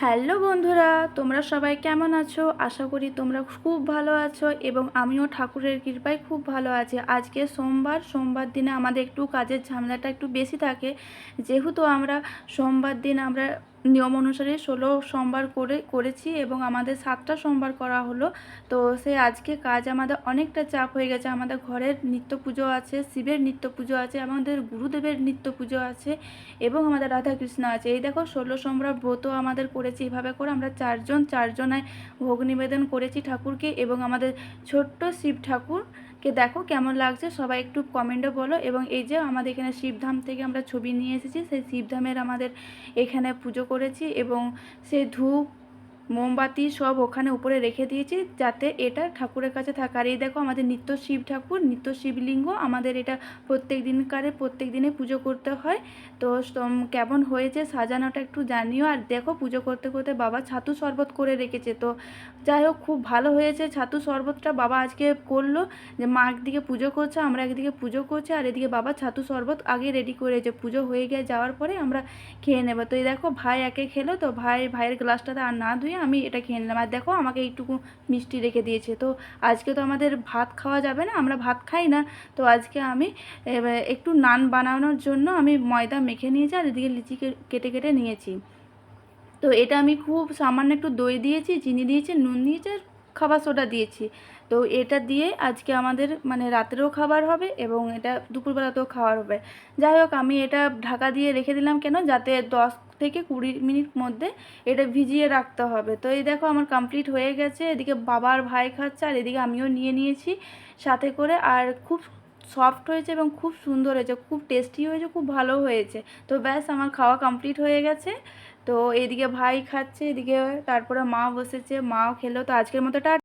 Hello বন্ধুরা, তোমরা সবাই কেমন আছো? আশা করি তোমরা খুব ভালো আছো এবং আমিও ঠাকুরের কৃপায় খুব ভালো আছি। আজকে সোমবার সোমবার দিনে আমাদের একটু কাজের ঝামেলাটা একটু বেশি থাকে। যেহেতু আমরা সোমবার দিন আমরা নিয়ম অনুসারে ষোলো সোমবার করে, করেছি এবং আমাদের সাতটা সোমবার করা হলো। তো সে আজকে কাজ আমাদের অনেকটা চাপ হয়ে গেছে। আমাদের ঘরের নিত্য পুজো আছে, শিবের নিত্য পুজো আছে, আমাদের গুরুদেবের নিত্য পুজো আছে এবং আমাদের রাধাকৃষ্ণ আছে। এই দেখো ষোলো সোমবার ব্রত আমাদের করেছি। এভাবে করে আমরা চারজন, চারজনায় ভোগ নিবেদন করেছি ঠাকুরকে এবং আমাদের ছোট্ট শিব ঠাকুরকে দেখো কেমন লাগছে, সবাই একটু কমেন্টও বলো। এবং এই যে আমাদের এখানে শিবধাম থেকে আমরা ছবি নিয়ে এসেছি, সেই শিবধামের আমাদের এখানে পুজো করেছি এবং সেই ধূপ মোমবাতি সব ওখানে উপরে রেখে দিয়েছি যাতে এটা ঠাকুরের কাছে থাকে। আর এই দেখো আমাদের নিত্য শিব ঠাকুর, নিত্য শিবলিঙ্গ আমাদের এটা প্রত্যেক দিনকারে, প্রত্যেক দিনে পুজো করতে হয়। তো কেমন হয়েছে সাজানোটা একটু জানিও। আর দেখো পুজো করতে করতে বাবা ছাতু শরবত করে রেখেছে। তো যাই হোক, খুব ভালো হয়েছে ছাতু শরবতটা বাবা আজকে করল যে মা একদিকে পুজো করছে, আমরা একদিকে পুজো করছি, আর এদিকে বাবা ছাতু শরবত আগে রেডি করেছে। পুজো হয়ে গিয়ে যাওয়ার পরে আমরা খেয়ে নেব। তো এই দেখো ভাই একে খেলো, তো ভাই, ভাইয়ের গ্লাসটাতে আর না ধুয়ে আমি এটা খেয়ে নিলাম। আর দেখো আমাকে এইটুকু মিষ্টি রেখে দিয়েছে। তো আজকে তো আমাদের ভাত খাওয়া যাবে না, আমরা ভাত খাই না। তো আজকে আমি একটু নান বানানোর জন্য আমি ময়দা মেখে নিয়েছি আর এদিকে লিচি কেটে কেটে নিয়েছি। তো এটা আমি খুব সামান্য একটু দই দিয়েছি, চিনি দিয়েছি, নুন দিয়েছি আর খাবার সোডা দিয়েছি। তো এটা দিয়ে আজকে আমাদের মানে রাতেরও খাবার হবে এবং এটা দুপুরবেলাতেও খাবার হবে। যাই হোক, আমি এটা ঢাকা দিয়ে রেখে দিলাম কেন? যাতে দশ থেকে কুড়ি মিনিট মধ্যে এটা ভিজিয়ে রাখতে হবে। তো এই দেখো, আমার কমপ্লিট হয়ে গেছে। এদিকে বাবার ভাই খাচ্ছে আর এদিকে আমিও নিয়ে নিয়েছি সাথে করে। আর খুব সফট হয়েছে এবং খুব সুন্দর হয়েছে, খুব টেস্টি হয়েছে, খুব ভালো হয়েছে। তো ব্যাস, আমার খাওয়া কমপ্লিট হয়ে গেছে। তো এদিকে ভাই খাচ্ছে এদিকে তারপরে মা বসেছে মাও খেলো। তো আজকের মতো টা